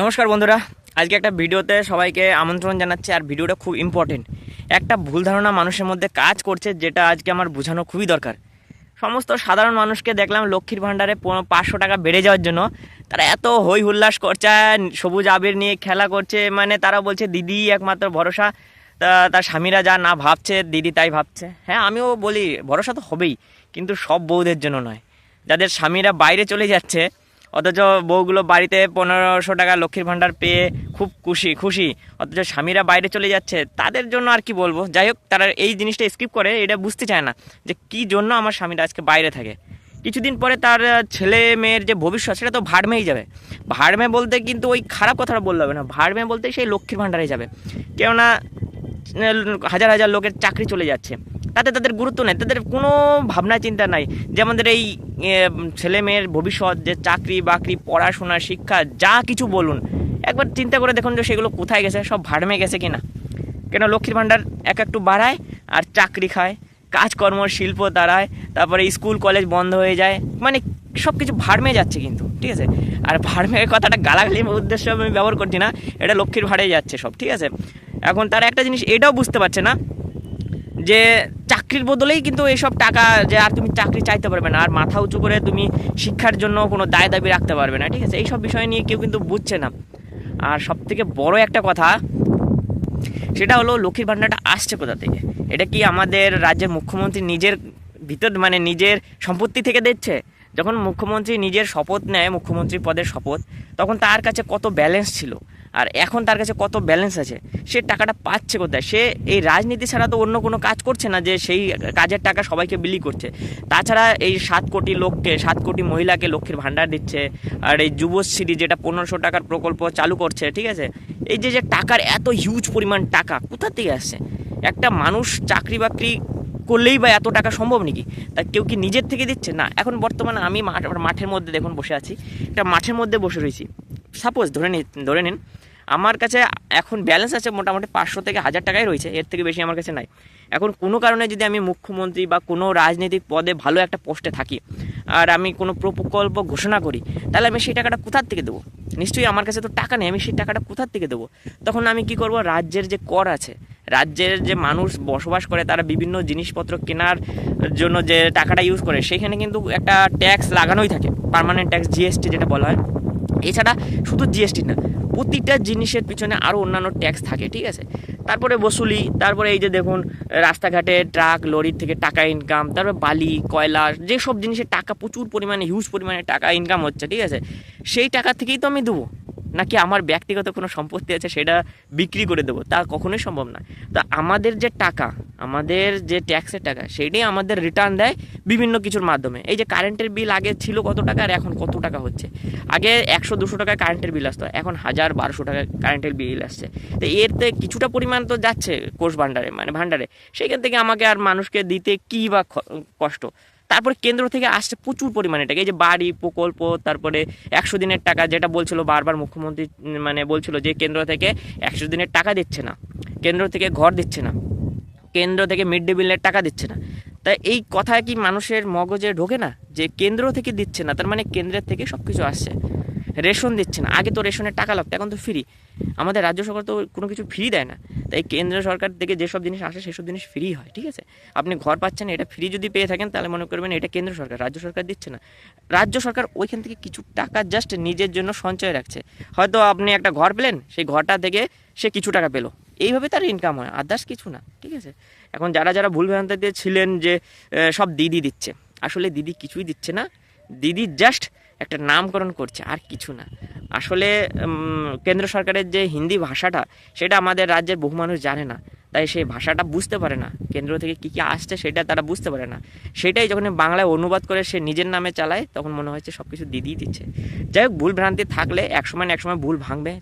নমস্কার বন্ধুরা, আজকে একটা ভিডিওতে সবাইকে আমন্ত্রণ জানাচ্ছি আর ভিডিওটা খুব ইম্পর্টেন্ট একটা ভুল ধারণা মানুষের মধ্যে কাজ করছে যেটা আজকে আমার বোঝানো খুবই দরকার। সমস্ত সাধারণ মানুষকে দেখলাম লক্ষ্মীর ভাণ্ডারে পাঁচশো টাকা বেড়ে যাওয়ার জন্য। তারা এত হই হুল্লাস করছে, সবুজ আবির নিয়ে খেলা করছে মানে তারা বলছে, দিদি, একমাত্র ভরসা। তা, তার স্বামীরা যা না ভাবছে, দিদি তাই ভাবছে। হ্যাঁ আমিও বলি, ভরসা তো হবেই, কিন্তু সব বউদের জন্য নয়। যাদের স্বামীরা বাইরে চলে যাচ্ছে অথচ বউগুলো বাড়িতে পনেরোশো টাকা লক্ষ্মীর ভাণ্ডার পেয়ে খুব খুশি খুশি। অথচ স্বামীরা বাইরে চলে যাচ্ছে, তাদের জন্য আর কি বলব? যাই হোক, তারা এই জিনিসটা স্কিপ করে, এটা বুঝতে চায় না যে কি জন্য আমার স্বামীরা আজকে বাইরে থাকে। কিছুদিন পরে তার ছেলে মেয়ের যে ভবিষ্যৎ, সেটা তো ভাড়মেই যাবে। ভাড়মে বলতে কিন্তু ওই খারাপ কথাটা বললে হবে না। ভাড়মে বলতে সেই লক্ষ্মীর ভাণ্ডারে যাবে। কেননা হাজার হাজার লোকের চাকরি চলে যাচ্ছে। তাতে তাদের গুরুত্ব নেই, তাদের কোনো ভাবনা চিন্তা নাই। যে আমাদের এই ছেলে মেয়ের ভবিষ্যৎ, যে চাকরি বাকরি, পড়াশোনা, শিক্ষা, যা কিছু বলুন, একবার চিন্তা করে দেখুন যে সেগুলো কোথায় গেছে, সব ভাড়মে গেছে কিনা। কেন লক্ষ্মীর ভাণ্ডার এক একটু বাড়ায় আর চাকরি খায়, কাজকর্ম, শিল্প দাঁড়ায়, তারপরে স্কুল, কলেজ বন্ধ হয়ে যায় মানে সব কিছু ভাড়মে যাচ্ছে কিন্তু, ঠিক আছে? আর ভাড়মের কথাটা গালাগালির উদ্দেশ্য আমি ব্যবহার করছি না, এটা লক্ষ্মীর ভাড়ে যাচ্ছে সব, ঠিক আছে? এখন তারা একটা জিনিস এটাও বুঝতে পারছে না যে চাকরির বদলেই কিন্তু এইসব টাকা যে আর তুমি চাকরি চাইতে পারবে না, আর মাথা উঁচু করে তুমি শিক্ষার জন্য কোনো দায় দাবি রাখতে পারবে না, ঠিক আছে? এইসব বিষয় নিয়ে কেউ কিন্তু বুঝছে না। আর সব থেকে বড় একটা কথা, সেটা হলো লক্ষ্মীর ভাণ্ডারটা আসছে কোথা থেকে? এটা কি আমাদের রাজ্যের মুখ্যমন্ত্রী নিজের ভিতর মানে নিজের সম্পত্তি থেকে দিচ্ছে যখন মুখ্যমন্ত্রী নিজের শপথ নেয় মুখ্যমন্ত্রী পদের শপথ, তখন তার কাছে কত ব্যালেন্স ছিল? আর এখন তার কাছে কত ব্যালেন্স আছে? সে টাকাটা পাচ্ছে কোথায়? সে এই রাজনীতি ছাড়া তো অন্য কোনো কাজ করছে না যে সেই কাজের টাকা সবাইকে বিলি করছে। তাছাড়া এই সাত কোটি লোককে, সাত কোটি মহিলাকে লক্ষ্মীর ভাণ্ডার দিচ্ছে, আর এই যুবশ্রী যেটা পনেরোশো টাকার প্রকল্প চালু করছে, ঠিক আছে? এই যে যে টাকার এত হিউজ পরিমাণ টাকা, কোথা থেকে আসছে? একটা মানুষ চাকরি বাকরি করলেই বা এত টাকা সম্ভব নাকি? তা কেউ কি নিজের থেকে দিচ্ছে? না, এখন বর্তমানে আমি মাঠ- মাঠের মধ্যে দেখুন বসে আছি। একটা মাঠের মধ্যে বসে রয়েছি। সাপোজ ধরে নিন ধরে নিন আমার কাছে এখন ব্যালেন্স আছে মোটামুটি পাঁচশো থেকে হাজার টাকাই রয়েছে, এর থেকে বেশি আমার কাছে নাই। এখন কোনো কারণে যদি আমি মুখ্যমন্ত্রী বা কোনো রাজনৈতিক পদে ভালো একটা পোস্টে থাকি আর আমি কোনো প্রকল্প ঘোষণা করি, তাহলে আমি সেই টাকাটা কোথার থেকে দেবো? নিশ্চয়ই আমার কাছে তো টাকা নেই, আমি সেই টাকাটা কোথার থেকে দেবো? তখন আমি কি করব? রাজ্যের যে কর আছে, রাজ্যের যে মানুষ বসবাস করে, তারা বিভিন্ন জিনিসপত্র কেনার জন্য যে টাকাটা ইউজ করে, সেখানে কিন্তু একটা ট্যাক্স লাগানোই থাকে পার্মানেন্ট ট্যাক্স জিএসটি যেটা বলা হয়। এছাড়া শুধু জিএসটি না প্রতিটা জিনিসের পিছনে আরও অন্যান্য ট্যাক্স থাকে, ঠিক আছে? তারপরে বসুলি, তারপরে এই যে দেখুন, রাস্তাঘাটে ট্রাক লরির থেকে টাকা ইনকাম তারপরে বালি, কয়লা, যেসব জিনিসের টাকা প্রচুর পরিমাণে হিউজ পরিমাণে টাকা ইনকাম হচ্ছে, ঠিক আছে? সেই টাকা থেকেই তো আমি দেবো। নাকি আমার ব্যক্তিগত কোনো সম্পত্তি আছে সেটা বিক্রি করে দেবো? তা কখনোই সম্ভব না তা আমাদের যে টাকা, আমাদের যে ট্যাক্সের টাকা সেইটাই আমাদের রিটার্ন দেয় বিভিন্ন কিছুর মাধ্যমে। এই যে কারেন্টের বিল আগে ছিল কত টাকা আর এখন কত টাকা হচ্ছে? আগে একশো, দুশো টাকায় কারেন্টের বিল আসতো, এখন হাজার, বারোশো টাকা কারেন্টের বিল আসছে। তো এরতে কিছুটা পরিমাণ তো যাচ্ছে কোষ ভাণ্ডারে মানে ভাণ্ডারে। সেখান থেকে আমাকে আর মানুষকে দিতে কী বা কষ্ট? তারপরে কেন্দ্র থেকে আসছে প্রচুর পরিমাণে টাকা এই যে বাড়ি, প্রকল্প, তারপরে একশো দিনের টাকা যেটা বলছিল বারবার মুখ্যমন্ত্রী মানে বলছিল যে কেন্দ্র থেকে একশো দিনের টাকা দিচ্ছে না। কেন্দ্র থেকে ঘর দিচ্ছে না। কেন্দ্র থেকে মিড ডে মিলের টাকা দিচ্ছে না। তা এই কথায় কি মানুষের মগজে ঢোকে না? যে কেন্দ্র থেকে দিচ্ছে না, তার মানে কেন্দ্রের থেকে সব কিছু আসছে। রেশন দিচ্ছে না। আগে তো রেশনের টাকা লাগতো, এখন তো ফ্রি আমাদের রাজ্য সরকার তো কোনো কিছু ফ্রি দেয় না। তাই কেন্দ্র সরকার থেকে যেসব জিনিস আসে সেসব জিনিস ফ্রি হয়, ঠিক আছে? আপনি ঘর পাচ্ছেন, এটা ফ্রি যদি পেয়ে থাকেন, তাহলে মনে করবেন এটা কেন্দ্র সরকার, রাজ্য সরকার দিচ্ছে না। রাজ্য সরকার ওইখান থেকে কিছু টাকা জাস্ট নিজের জন্য সঞ্চয় রাখছে। হয়তো আপনি একটা ঘর পেলেন, সেই ঘরটা থেকে সে কিছু টাকা পেল। এইভাবে তার ইনকাম হয় আদার্স কিছু না, ঠিক আছে? এখন যারা যারা ভুল ভ্রান্তিতে ছিলেন যে সব দিদি দিচ্ছে। আসলে দিদি কিছুই দিচ্ছে না। দিদি জাস্ট একটা নামকরণ করছে, আর কিছু না। আসলে কেন্দ্র সরকারের যে হিন্দি ভাষাটা, সেটা আমাদের রাজ্যের বহু মানুষ জানে না। তাই সেই ভাষাটা বুঝতে পারে না। কেন্দ্র থেকে কী কী আসছে সেটা তারা বুঝতে পারে না। সেটাই যখন বাংলায় অনুবাদ করে সে নিজের নামে চালায়, তখন মনে হচ্ছে সব কিছু দিদিই দিচ্ছে। যাই হোক, ভুল ভ্রান্তি থাকলে একসময় না একসময় ভুল ভাঙবে,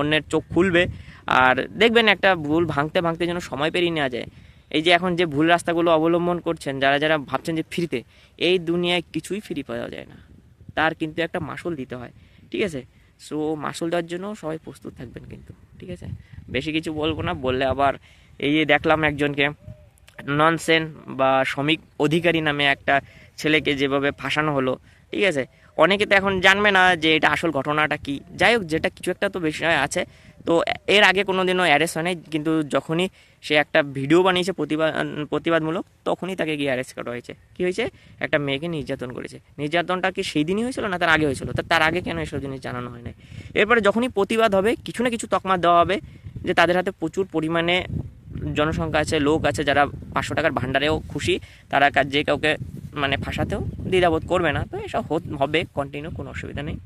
অন্যের চোখ খুলবে, আর দেখবেন একটা ভুল ভাঙতে ভাঙতে যেন সময় পেরিয়ে নেওয়া যায়। এই যে এখন যে ভুল রাস্তাগুলো অবলম্বন করছেন, যারা যারা ভাবছেন যে ফ্রিতে, এই দুনিয়ায় কিছুই ফ্রি পাওয়া যায় না। তার কিন্তু একটা মাসুল দিতে হয়, ঠিক আছে? সো মাসুল দেওয়ার জন্য সবাই প্রস্তুত থাকবেন কিন্তু, ঠিক আছে? বেশি কিছু বলব না, বললে আবার এই যে দেখলাম একজনকে, ননসেন বা শ্রমিক অধিকারী নামে একটা ছেলেকে যেভাবে ফাঁসানো হলো, ঠিক আছে? অনেকে তো এখন জানবে না যে এটা আসল ঘটনাটা কি। যাই হোক, যেটা কিছু একটা তো বিষয় আছে তো এর আগে কোনো দিনও অ্যারেস্ট হয় নাই কিন্তু যখনই সে একটা ভিডিও বানিয়েছে প্রতিবাদ, প্রতিবাদমূলক, তখনই তাকে গিয়ে অ্যারেস্ট করা হয়েছে। কি হয়েছে? একটা মেয়েকে নির্যাতন করেছে। নির্যাতনটা কি সেই দিনই হয়েছিল না তার আগে হয়েছিল? তা তার আগে কেন এসব জিনিস জানানো হয় নাই এরপরে যখনই প্রতিবাদ হবে, কিছু না কিছু তকমা দেওয়া হবে যে তাদের হাতে প্রচুর পরিমাণে জনসংখ্যা আছে, লোক আছে যারা পাঁচশো টাকার ভাণ্ডারেও খুশি, তারা যে কাউকে মানে ফাঁসাতেও দ্বিধাবোধ করবে না। তো এসব হবে কন্টিনিউ কোনো অসুবিধা নেই।